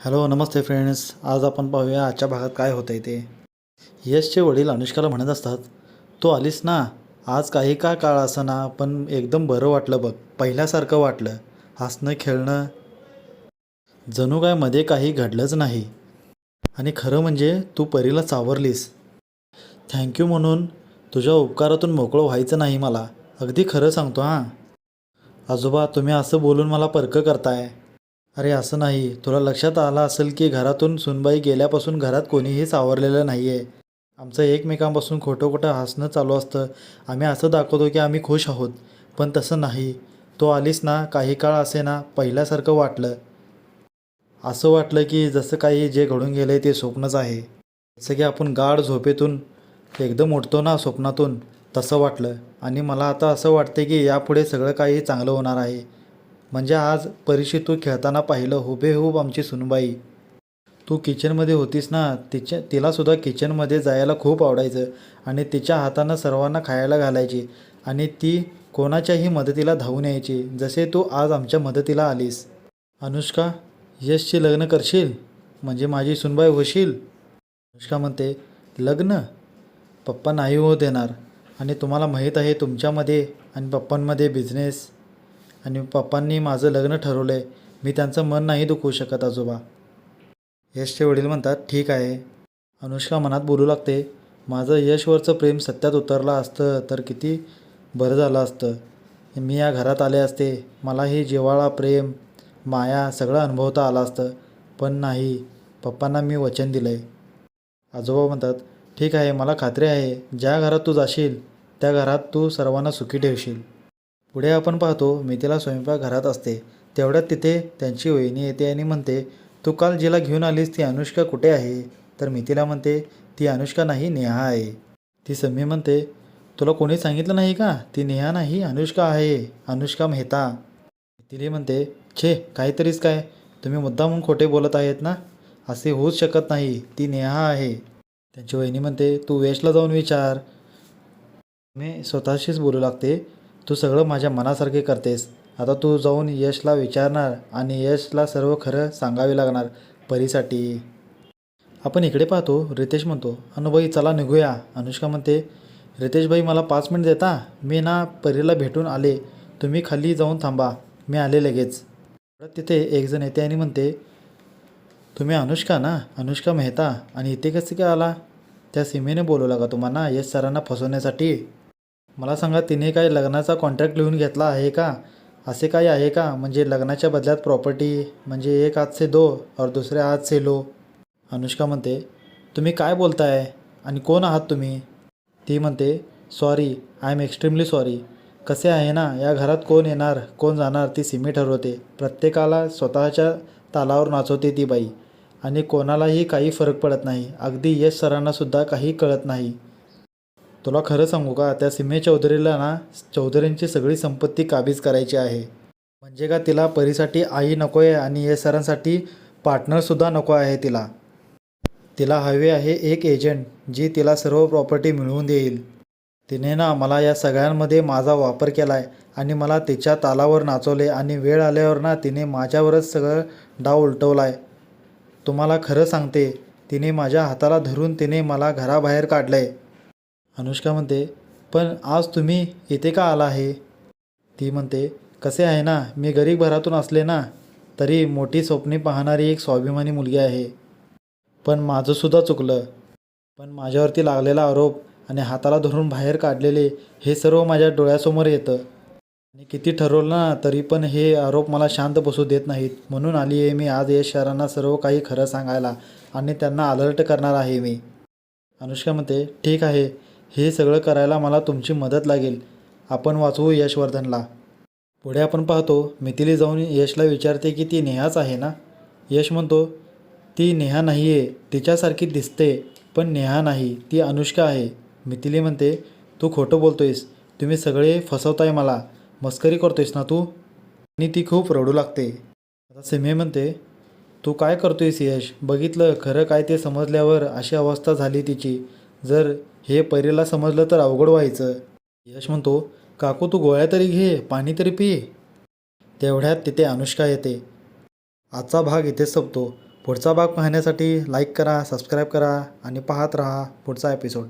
Hello नमस्ते friends आज आपण पाहूया आजच्या भागात काय होतं आहे ते. यशचे वडील अनुष्काला म्हणत असतात तू आलीस ना? आज काही का काळ ना पण एकदम बरं वाटलं बघ. पहिल्यासारखं वाटलं. हसणं खेळणं. जणू काय मध्ये काही घडलंच नाही. आणि खरं म्हणजे तू परीला सावरलीस. थँक्यू म्हणून तुझ्या उपकारातून मोकळं व्हायचं नाही मला. अगदी खरं सांगतो हां. आजोबा तुम्ही असं बोलून मला परकं करताय. अरे असं नाही. तुला लक्षात आलं असेल की घरातून सुनबाई गेल्यापासून घरात कोणीही सावरलेलं नाही आहे आमचं एकमेकांपासून खोटं खोटं हसणं चालू असतं. आम्ही असं दाखवतो की आम्ही खुश आहोत. पण तसं नाही. तो आलीस ना काही काळ असे ना पहिल्यासारखं वाटलं. असं वाटलं की जसं काही जे घडून गेलं आहे ते स्वप्नच आहे. जसं की आपण गाढ झोपेतून एकदम उठतो ना स्वप्नातून तसं वाटलं. आणि मला आता असं वाटते की यापुढे सगळं काही चांगलं होणार आहे. म्हणजे आज परीक्षित तू खेळताना पाहिलं हुबेहूब आमची सुनबाई. तू किचनमध्ये होतीस ना तिच्या तिलासुद्धा किचनमध्ये जायला खूप आवडायचं आणि तिच्या हातानं सर्वांना खायला घालायची आणि ती कोणाच्याही मदतीला धावून यायची जसे तू आज आमच्या मदतीला आलीस. अनुष्का यशचे लग्न करशील? म्हणजे माझी सुनबाई होशील? अनुष्का म्हणते लग्न? पप्पा नाही हो देणार आणि तुम्हाला माहीत आहे तुमच्यामध्ये आणि पप्पांमध्ये बिझनेस आणि पप्पांनी माझं लग्न ठरवलं आहे मी त्यांचं मन नाही दुखवू शकत आजोबा. यशचे वडील म्हणतात ठीक आहे. अनुष्का मनात बोलू लागते माझं यशवरचं प्रेम सत्यात उतरलं असतं तर किती बरं झालं असतं. मी या घरात आले असते. मला ही जिवाळा प्रेम माया सगळं अनुभवता आलं असतं. पण नाही पप्पांना मी वचन दिलं आहे आजोबा म्हणतात ठीक आहे मला खात्री आहे. ज्या घरात तू जाशील त्या घरात तू सर्वांना सुखी ठेवशील. पुढे आपण पाहतो मितीला स्वयंपाक घरात असते. तेवढ्यात तिथे त्यांची वहिनी येते आणि म्हणते तू काल जिला घेऊन आलीस ती अनुष्का कुठे आहे? तर मितीला म्हणते ती अनुष्का नाही नेहा आहे. ती सम्मी म्हणते तुला कोणी सांगितलं नाही का? ती नेहा नाही अनुष्का आहे. अनुष्का मेहता. मिथिली म्हणते छे काहीतरीच काय? तुम्ही मुद्दामून खोटे बोलत आहेत ना? असे होऊच शकत नाही ती नेहा आहे. त्यांची वहिनी म्हणते तू वेशला जाऊन विचार. मी स्वतःशीच बोलू लागते तू सगळं माझ्या मनासारखे करतेस. आता तू जाऊन यशला विचारणार आणि यशला सर्व खरं सांगावे लागणार परीसाठी. आपण इकडे पाहतो रितेश म्हणतो अनुभाई चला निघूया. अनुष्का म्हणते रितेशभाई मला पाच मिनिट देता? मी ना परीला भेटून आले. तुम्ही खाली जाऊन थांबा. मी आले लगेच. परत तिथे एक जण येते आणि म्हणते तुम्ही अनुष्का ना? अनुष्का मेहता आणि इथे कसे काय आला? त्या सीमेने बोलवला का तुम्हाला यश सरांना फसवण्यासाठी. मला सांगा तिने काय लग्नाचा कॉन्ट्रॅक्ट लिहून घेतला आहे का? असे काही आहे का? म्हणजे लग्नाच्या बदल्यात प्रॉपर्टी म्हणजे एक हात से दो और दुसरे हात से लो. अनुष्का म्हणते तुम्ही काय बोलताय? आणि कोण आहात तुम्ही? ती म्हणते sorry I am extremely sorry कसे आहे ना या घरात कोण येणार कोण जाणार ती सिमी ठरवते. प्रत्येकाला स्वतःच्या तालावर नाचवते ती बाई. आणि कोणालाही काही फरक पडत नाही. अगदी यश सरांनासुद्धा काही कळत नाही. तुला खरं सांगू का? त्या सिमे चौधरीला ना चौधरींची सगळी संपत्ती काबीज करायची आहे. म्हणजे का तिला परीसाठी आई नको आहे आणि यश सरांसाठी पार्टनरसुद्धा नको आहे तिला. तिला हवे आहे एक एजंट जी तिला सर्व प्रॉपर्टी मिळवून देईल. तिने ना मला या सगळ्यांमध्ये माझा वापर केला आहे आणि मला तिच्या तालावर नाचवले आणि वेळ आल्यावर ना तिने माझ्यावरच सगळं डाव उलटवला आहे तुम्हाला खरं सांगते तिने माझ्या हाताला धरून तिने मला घराबाहेर काढलं आहे अनुष्का म्हणते पण आज तुम्ही इथे का आला आहे? ती म्हणते कसे आहे ना मी गरीब घरातून असले ना तरी मोठी स्वप्ने पाहणारी एक स्वाभिमानी मुलगी आहे. पण माझंसुद्धा चुकलं. पण माझ्यावरती लागलेला आरोप आणि हाताला धरून बाहेर काढलेले हे सर्व माझ्या डोळ्यासमोर येतं. आणि किती ठरवलं ना तरी पण हे आरोप मला शांत बसू देत नाहीत. म्हणून आली आहे मी आज या शहरांना सर्व काही खरं सांगायला आणि त्यांना अलर्ट करणार आहे मी. अनुष्का म्हणते ठीक आहे. हे सगळं करायला मला तुमची मदत लागेल. आपण वाचवू यशवर्धनला. पुढे आपण पाहतो मिथिली जाऊन यशला विचारते की ती नेहाच आहे ना? यश म्हणतो ती नेहा नाही आहे तिच्यासारखी दिसते पण नेहा नाही ती अनुष्का आहे. मिथिली म्हणते तू खोटं बोलतोयस तुम्ही सगळे फसवताय मला मस्करी करतोयस ना तू? आणि ती खूप रडू लागते. आता सिमे म्हणते तू काय करतोयस यश? बघितलं खरं काय ते समजल्यावर अशी अवस्था झाली तिची. जर हे पैरेला समजलं तर अवघड व्हायचं. यश म्हणतो काकू तू गोळ्या तरी घे पाणी तरी पी. तेवढ्यात तिथे अनुष्का येते. आजचा भाग इथेच संपतो. पुढचा भाग पाहण्यासाठी लाईक करा सबस्क्राईब करा आणि पाहत राहा पुढचा एपिसोड